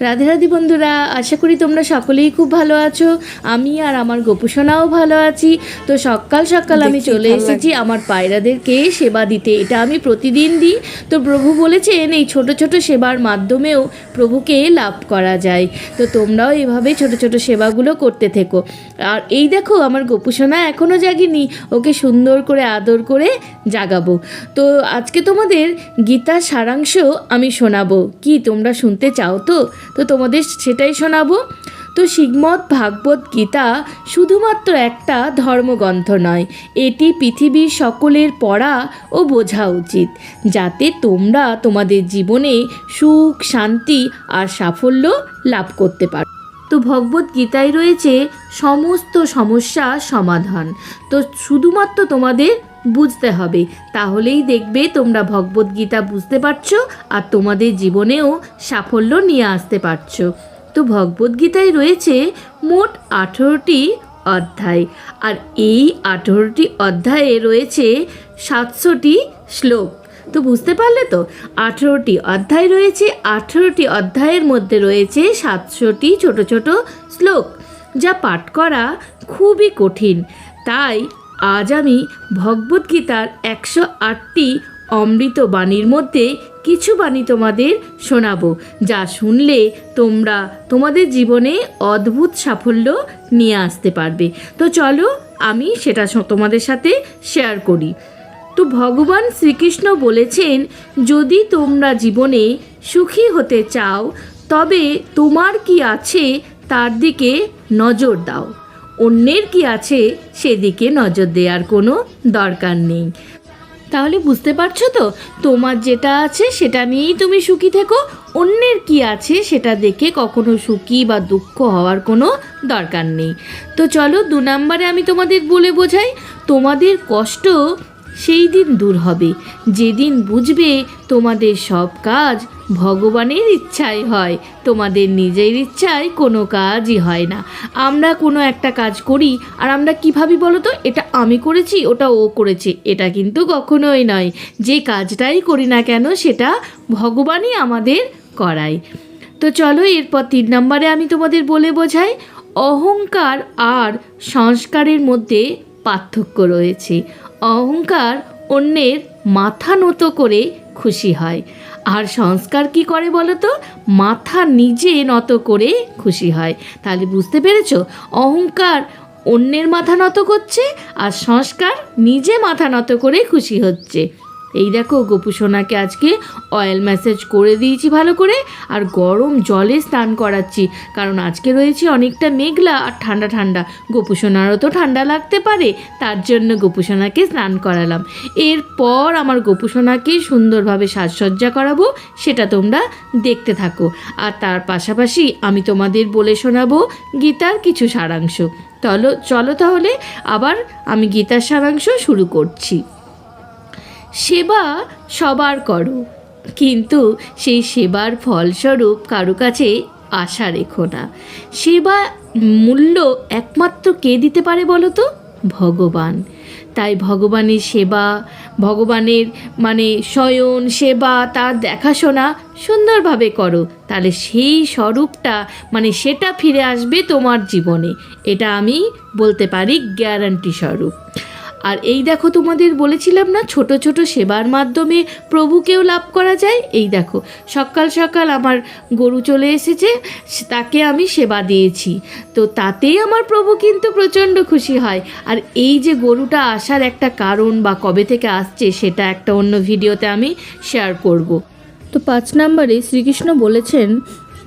রাধে রাধে বন্ধুরা আশা করি তোমরা সকলেই খুব ভালো আছো। আমি আর আমার গোপুসোনাও ভালো আছি। তো সকাল সকাল আমি চলে এসেছি আমার পায়রাদেরকে সেবা দিতে। এটা আমি প্রতিদিন দিই। তো প্রভু বলেছেন এই ছোট ছোট সেবার মাধ্যমেও প্রভুকে লাভ করা যায়। তো তোমরাও এভাবে ছোট ছোট সেবাগুলো করতে থেকো। আর এই দেখো আমার গোপুসোনা এখনও জাগিনি। ওকে সুন্দর করে আদর করে জাগাবো। তো আজকে তোমাদের গীতার সারাংশ আমি শোনাবো। কি তোমরা শুনতে চাও তো? তো তোমাদের সেটাই শোনাবো। তো শ্রীমদ্ ভাগবত গীতা শুধুমাত্র একটা ধর্মগ্রন্থ নয়, এটি পৃথিবীর সকলের পড়া ও বোঝা উচিত, যাতে তোমরা তোমাদের জীবনে সুখ, শান্তি আর সাফল্য লাভ করতে পারো। তো ভগবত গীতায় রয়েছে সমস্ত সমস্যা সমাধান। তো শুধুমাত্র তোমাদের বুঝতে হবে। তাহলেই দেখবে তোমরা ভগবত গীতা বুঝতে পারছ আর তোমাদের জীবনেও সাফল্য নিয়ে আসতে পারছ। তো ভগবত গীতায় রয়েছে মোট আঠেরোটি অধ্যায় আর এই আঠেরোটি অধ্যায়ে রয়েছে সাতশোটি শ্লোক। তো বুঝতে পারলে তো? আঠেরোটি অধ্যায় রয়েছে, আঠেরোটি অধ্যায়ের মধ্যে রয়েছে সাতশোটি ছোট ছোট শ্লোক যা পাঠ করা খুবই কঠিন। তাই আজ আমি ভগবদ্গীতার একশো আটটি অমৃত বাণীর মধ্যে কিছু বাণী তোমাদের শোনাবো, যা শুনলে তোমরা তোমাদের জীবনে অদ্ভুত সাফল্য নিয়ে আসতে পারবে। তো চলো আমি সেটা তোমাদের সাথে শেয়ার করি। তো ভগবান শ্রীকৃষ্ণ বলেছেন, যদি তোমরা জীবনে সুখী হতে চাও, তবে তোমার কি আছে তার দিকে নজর দাও। অন্যের কি আছে সেদিকে নজর দেওয়ার কোনো দরকার নেই। তাহলে বুঝতে পারছ তো? তোমার যেটা আছে সেটা নিয়েই তুমি সুখী থেকো, অন্যের কি আছে সেটা দেখে কখনো সুখী বা দুঃখ হওয়ার কোনো দরকার নেই। তো চলো, দু নম্বরে আমি তোমাদের বলে বোঝাই, তোমাদের কষ্ট সেই দিন দূর হবে। যেদিন বুঝবে তোমাদের সব কাজ ভগবানের ইচ্ছাই হয়, তোমাদের নিজের ইচ্ছায় কোনো কাজই হয় না। আমরা কোনো একটা কাজ করি, আর আমরা কী ভাবি বলো তো, এটা আমি করেছি, ওটা ও করেছে, এটা কিন্তু কখনোই নয়। যে কাজটাই করি না কেন, সেটা ভগবানই আমাদের করায়। তো চলো, এরপর তিন নম্বরে আমি তোমাদের বলে বোঝাই, অহংকার আর সংস্কারের মধ্যে পার্থক্য রয়েছে। অহংকার অন্যের মাথা নত করে খুশি হয়। আর সংস্কার কি করে বলো তো মাথা নিজে নত করে খুশি হয়। তাহলে বুঝতে পেরেছ? অহংকার অন্যের মাথা নত করছে আর সংস্কার নিজে মাথা নত করে খুশি হচ্ছে। এই দেখো গোপুসোনাকে আজকে অয়েল ম্যাসেজ করে দিয়েছি ভালো করে, আর গরম জলে স্নান করাচ্ছি। কারণ আজকে রয়েছে অনেকটা মেঘলা আর ঠান্ডা ঠান্ডা। গোপুসোনারও তো ঠান্ডা লাগতে পারে, তার জন্য গোপুসোনাকে স্নান করালাম। এরপর আমার গোপুসোনাকে সুন্দরভাবে সাজসজ্জা করাবো, সেটা তোমরা দেখতে থাকো। আর তার পাশাপাশি আমি তোমাদের বলে শোনাবো গীতার কিছু সারাংশ। চলো চলো তাহলে আবার আমি গীতার সারাংশ শুরু করছি। সেবা সবার করো। কিন্তু সেই সেবার ফলস্বরূপ কারও কাছে আশা রেখো না। সেবা মূল্য একমাত্র কে দিতে পারে বলো তো? ভগবান। তাই ভগবানের সেবা, ভগবানের মানে শয়ন, সেবা, তার দেখাশোনা সুন্দরভাবে করো। তাহলে সেই স্বরূপটা মানে সেটা ফিরে আসবে তোমার জীবনে। এটা আমি বলতে পারি গ্যারান্টি স্বরূপ। আর এই দেখো তোমাদের বলেছিলাম না, ছোট ছোট সেবার মাধ্যমে প্রভুকেও লাভ করা যায়? এই দেখো, সকাল সকাল আমার গরু চলে এসেছে তাকে আমি সেবা দিয়েছি। তো তাতেই আমার প্রভু কিন্তু প্রচণ্ড খুশি হয়। আর এই যে গরুটা আসার একটা কারণ বা কবে থেকে আসছে সেটা একটা অন্য ভিডিওতে আমি শেয়ার করব। তো পাঁচ নম্বরে শ্রীকৃষ্ণ বলেছেন,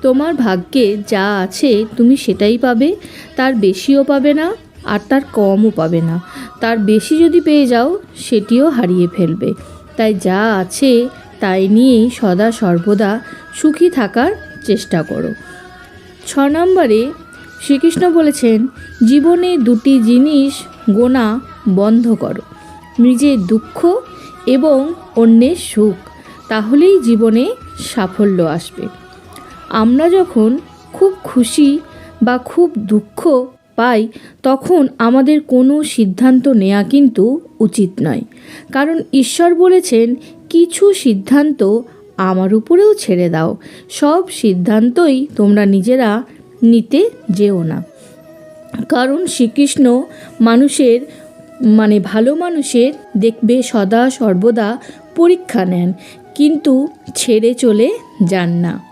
তোমার ভাগ্যে যা আছে তুমি সেটাই পাবে, তার বেশিও পাবে না, আর তার কমও পাবে না। তার বেশি যদি পেয়ে যাও, সেটিও হারিয়ে ফেলবে। তাই যা আছে তাই নিয়েই সদা সর্বদা সুখী থাকার চেষ্টা করো। ছ নম্বরে শ্রীকৃষ্ণ বলেছেন, জীবনে দুটি জিনিস গোনা বন্ধ করো, নিজের দুঃখ এবং অন্যের সুখ। তাহলেই জীবনে সাফল্য আসবে। আমরা যখন খুব খুশি বা খুব দুঃখ পাই, তখন আমাদের কোনো সিদ্ধান্ত নেওয়া কিন্তু উচিত নয়। কারণ ঈশ্বর বলেছেন, কিছু সিদ্ধান্ত আমার উপরেও ছেড়ে দাও। সব সিদ্ধান্তই তোমরা নিজেরা নিতে যেও না। কারণ শ্রীকৃষ্ণ মানুষের মানে ভালো মানুষের দেখবে সদা সর্বদা পরীক্ষা নেন, কিন্তু ছেড়ে চলে যান না।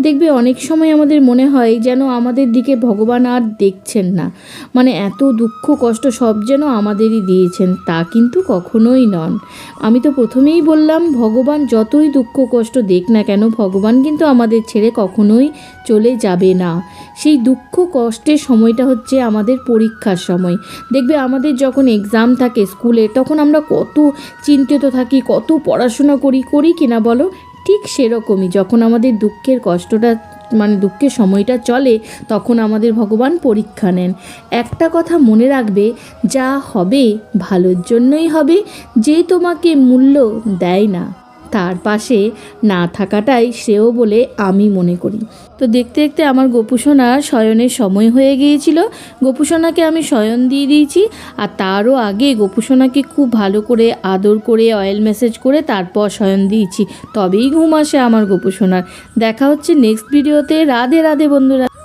দেখবে অনেক সময় আমাদের মনে হয় যেন আমাদের দিকে ভগবান আর দেখছেন না। মানে এত দুঃখ কষ্ট সব যেন আমাদেরই দিয়েছেন, তা কিন্তু কখনোই নন। আমি তো প্রথমেই বললাম, ভগবান যতই দুঃখ কষ্ট দেখ না কেন, ভগবান কিন্তু আমাদের ছেড়ে কখনোই চলে যাবে না। সেই দুঃখ কষ্টের সময়টা হচ্ছে আমাদের পরীক্ষার সময়। দেখবে আমাদের যখন এক্সাম থাকে স্কুলে তখন আমরা কত চিন্তিত থাকি, কত পড়াশোনা করি করি কিনা বলো? ঠিক সেরকমই। যখন আমাদের দুঃখের কষ্টটা মানে দুঃখের সময়টা চলে, তখন আমাদের ভগবান পরীক্ষা নেন। একটা কথা মনে রাখবে, যা হবে ভালোর জন্যই হবে, যে তোমাকে মূল্য দেয় না। তার পাশে না থাকাটাই শ্রেয় বলে আমি মনে করি। তো দেখতে দেখতে আমার গোপুসোনার শয়নের সময় হয়ে গিয়েছিল। গোপুসোনাকে আমি শয়ন দিয়ে দিয়েছি আর তারও আগে গোপুসোনাকে খুব ভালো করে আদর করে অয়েল ম্যাসেজ করে তারপর শয়ন দিয়েছি। তবেই ঘুম আসে আমার গোপুসোনার। দেখা হচ্ছে নেক্সট ভিডিওতে রাধে রাধে বন্ধুরা।